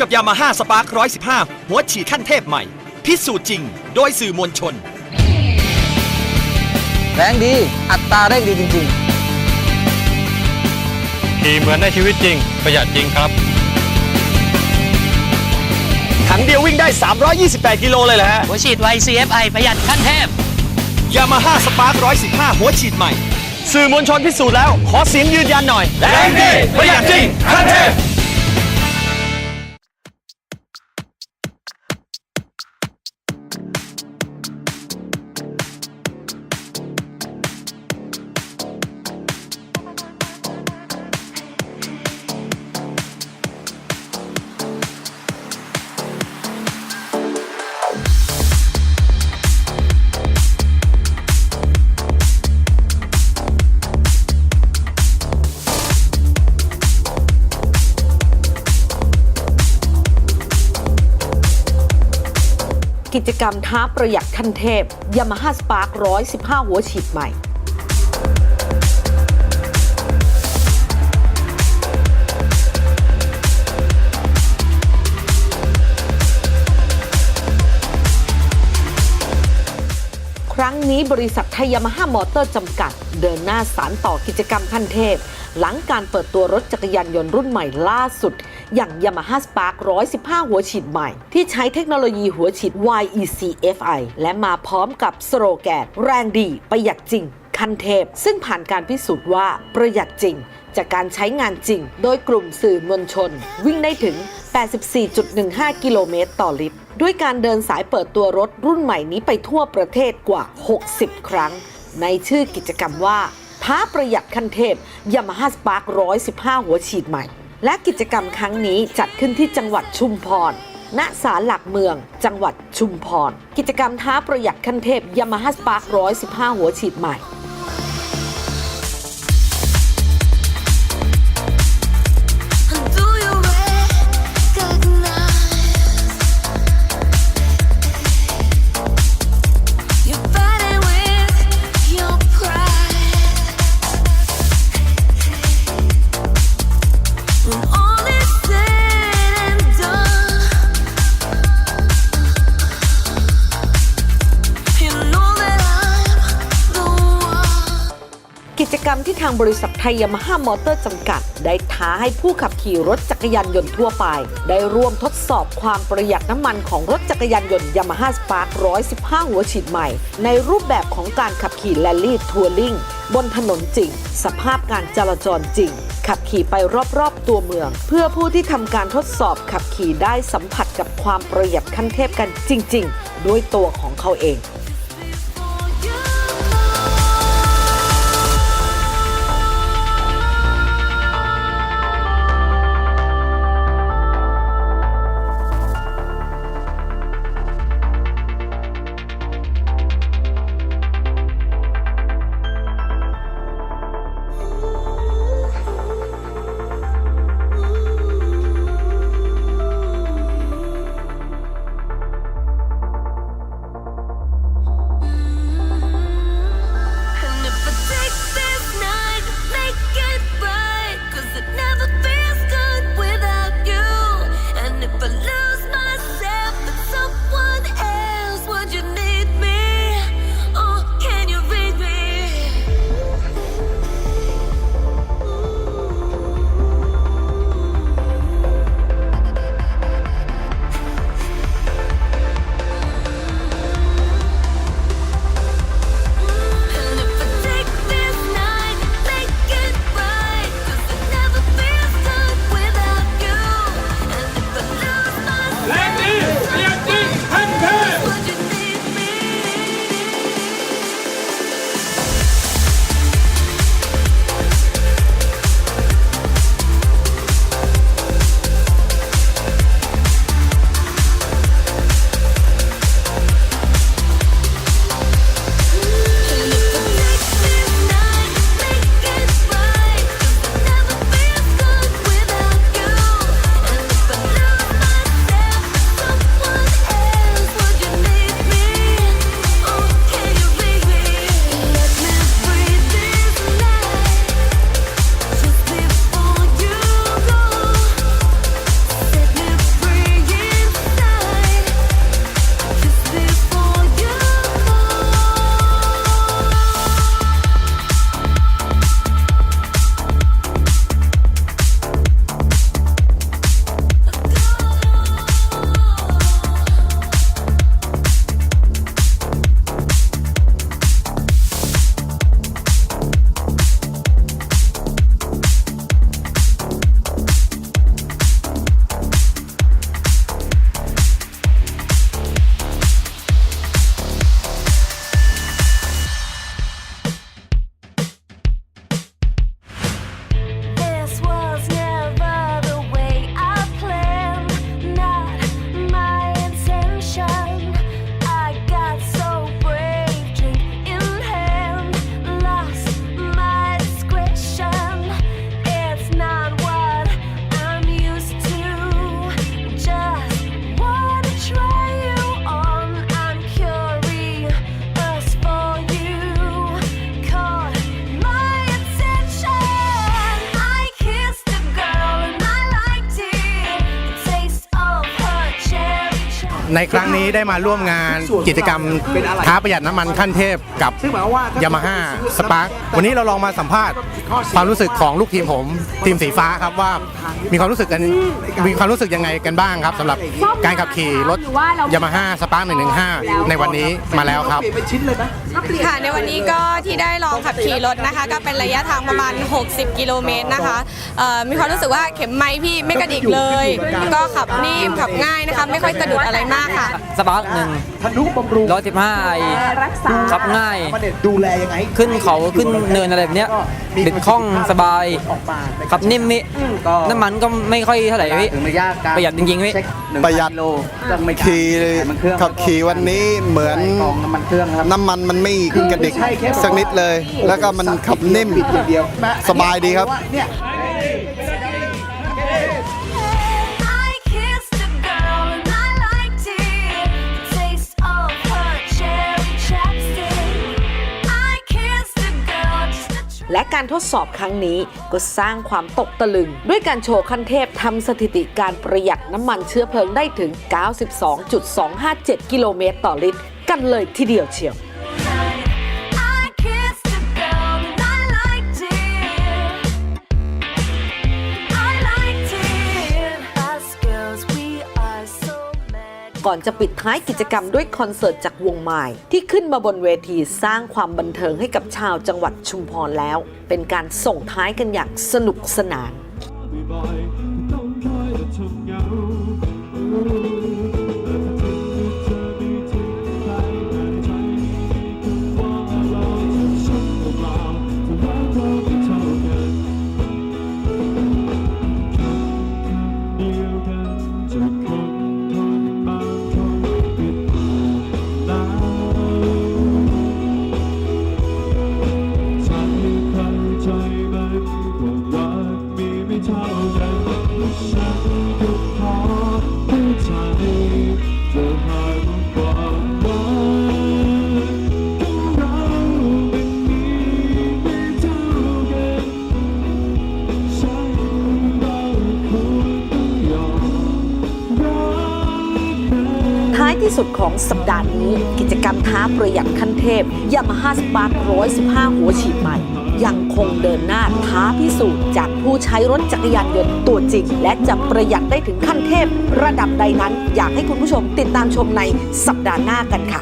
กับยามาฮ่าสปาร์ค115 หัวฉีดขั้นเทพใหม่ พิสูจน์จริง โดยสื่อมวลชน แรงดี อัตราเร่งดีจริง ขี่เหมือนในชีวิตจริง ประหยัดจริงครับ ถังเดียววิ่งได้ 328 กิโลเลยแหละฮะ หัวฉีดไว CFI ประหยัดขั้นเทพ ยามาฮ่าสปาร์ค115 หัวฉีดใหม่ สื่อมวลชนพิสูจน์แล้ว ขอเสียงยืนยันหน่อย แรงดี ประหยัดจริงขั้นเทพ กิจกรรมท้าประหยัดขั้นเทพ Yamaha Spark 115 หัวฉีดใหม่ครั้งนี้บริษัทไทยยามาฮ่ามอเตอร์จำกัด เดินหน้าสารต่อกิจกรรมขั้นเทพ หลังการเปิดตัวรถจักรยานยนต์รุ่นใหม่ล่าสุด อย่าง Yamaha Spark 115 หัวฉีดใหม่ ที่ใช้เทคโนโลยีหัวฉีด YECFI และมาพร้อมกับสโลแกน แรงดีประหยัดจริงขั้นเทพ ซึ่งผ่านการพิสูจน์ว่าประหยัดจริง จากการใช้งานจริง โดยกลุ่มสื่อมวลชน วิ่งได้ถึง 84.15 กิโลเมตรต่อลิตร ด้วยการเดินสายเปิดตัวรถรุ่นใหม่นี้ไปทั่วประเทศกว่า 60 ครั้ง ในชื่อกิจกรรมว่าท้าประหยัดขั้นเทพ Yamaha Spark 115 หัวฉีดใหม่ และกิจกรรมครั้งนี้จัดขึ้นที่จังหวัดชุมพร ณ ศาลหลักเมือง จังหวัดชุมพร กิจกรรมท้าประหยัดขั้นเทพ Yamaha Spark 115 หัวฉีดใหม่ จกรรมที่ทางบริษัทไทยยามาฮ่ามอเตอร์จำกัด ได้ท้าให้ผู้ขับขี่รถจักรยานยนต์ทั่วไป ได้ร่วมทดสอบความประหยัดน้ำมันของรถจักรยานยนต์ยามาฮ่าสปาร์ค115 หัวฉีดใหม่ ในรูปแบบของการขับขี่แลลี่ทัวริงบนถนนจริง สภาพการจราจรจริง ขับขี่ไปรอบๆตัวเมือง เพื่อผู้ที่ทำการทดสอบขับขี่ได้สัมผัสกับความประหยัดขั้นเทพกันจริง ๆ ด้วยตัวของเขาเอง ในครั้งนี้ได้มาร่วมงานกิจกรรมท้าประหยัดน้ำมันขั้นเทพกับยามาฮ่าสปาร์ควันนี้เราลองมาสัมภาษณ์ความรู้สึกของลูกทีมผม ทีมสีฟ้าครับว่ามีความรู้สึกกันมีความรู้สึกยังไงกันบ้างครับสำหรับการขับขี่รถยามาฮ่าสปาร์ค115 ในวันนี้มาแล้วครับค่ะในวันนี้ก็ที่ได้ลองขับขี่รถนะคะ ก็เป็นระยะทางประมาณ 60 กิโลเมตรนะคะเอ่อมีความรู้สึกว่าเข็มไม้พี่ไม่กระดิกเลยแล้วก็ขับนิ่มขับง่ายนะคะ ไม่ค่อยสะดุดอะไรมากค่ะ สปาร์กหนึ่งร้อยสิบห้าไอขับง่าย ดูแลยังไงขึ้นเขาขึ้นเนินอะไรแบบเนี้ยบิดคล่องสบายขับนิ่มมิน้ำมันก็ไม่ค่อยเท่าไหร่พี่ประหยัดจริงๆพี่ประหยัดขี่ขับขี่วันนี้เหมือนน้ำมันมันไม่กระดิกสักนิดเลย แล้วก็มันขับนิ่มสบายดีครับ I kissed a girl and I liked it. The taste of her cherry chapstick. I kissed a girl just to try. และการทดสอบครั้งนี้ก็สร้างความตกตะลึง ด้วยการโชว์ขั้นเทพทำสถิติการประหยัดน้ำมันเชื้อเพลิงได้ถึง 92.257 กิโลเมตรต่อลิตร กันเลยทีเดียวเชียว ก่อนจะปิดท้ายกิจกรรมด้วยคอนเสิร์ตจากวงไม้ที่ขึ้นมาบนเวทีสร้างความบันเทิงให้กับชาวจังหวัดชุมพรแล้ว เป็นการส่งท้ายกันอย่างสนุกสนานท้ายที่สุดของสัปดาห์นี้ กิจกรรมท้าประหยัดขั้นเทพยามาฮ่าสปาร์ค115หัวฉีดใหม่ ยังคงเดินหน้าท้าพิสูจน์จากผู้ใช้รถจักรยานยนต์ตัวจริง และจะประหยัดได้ถึงขั้นเทพ ระดับใดนั้นอยากให้คุณผู้ชมติดตามชมในสัปดาห์หน้ากันค่ะ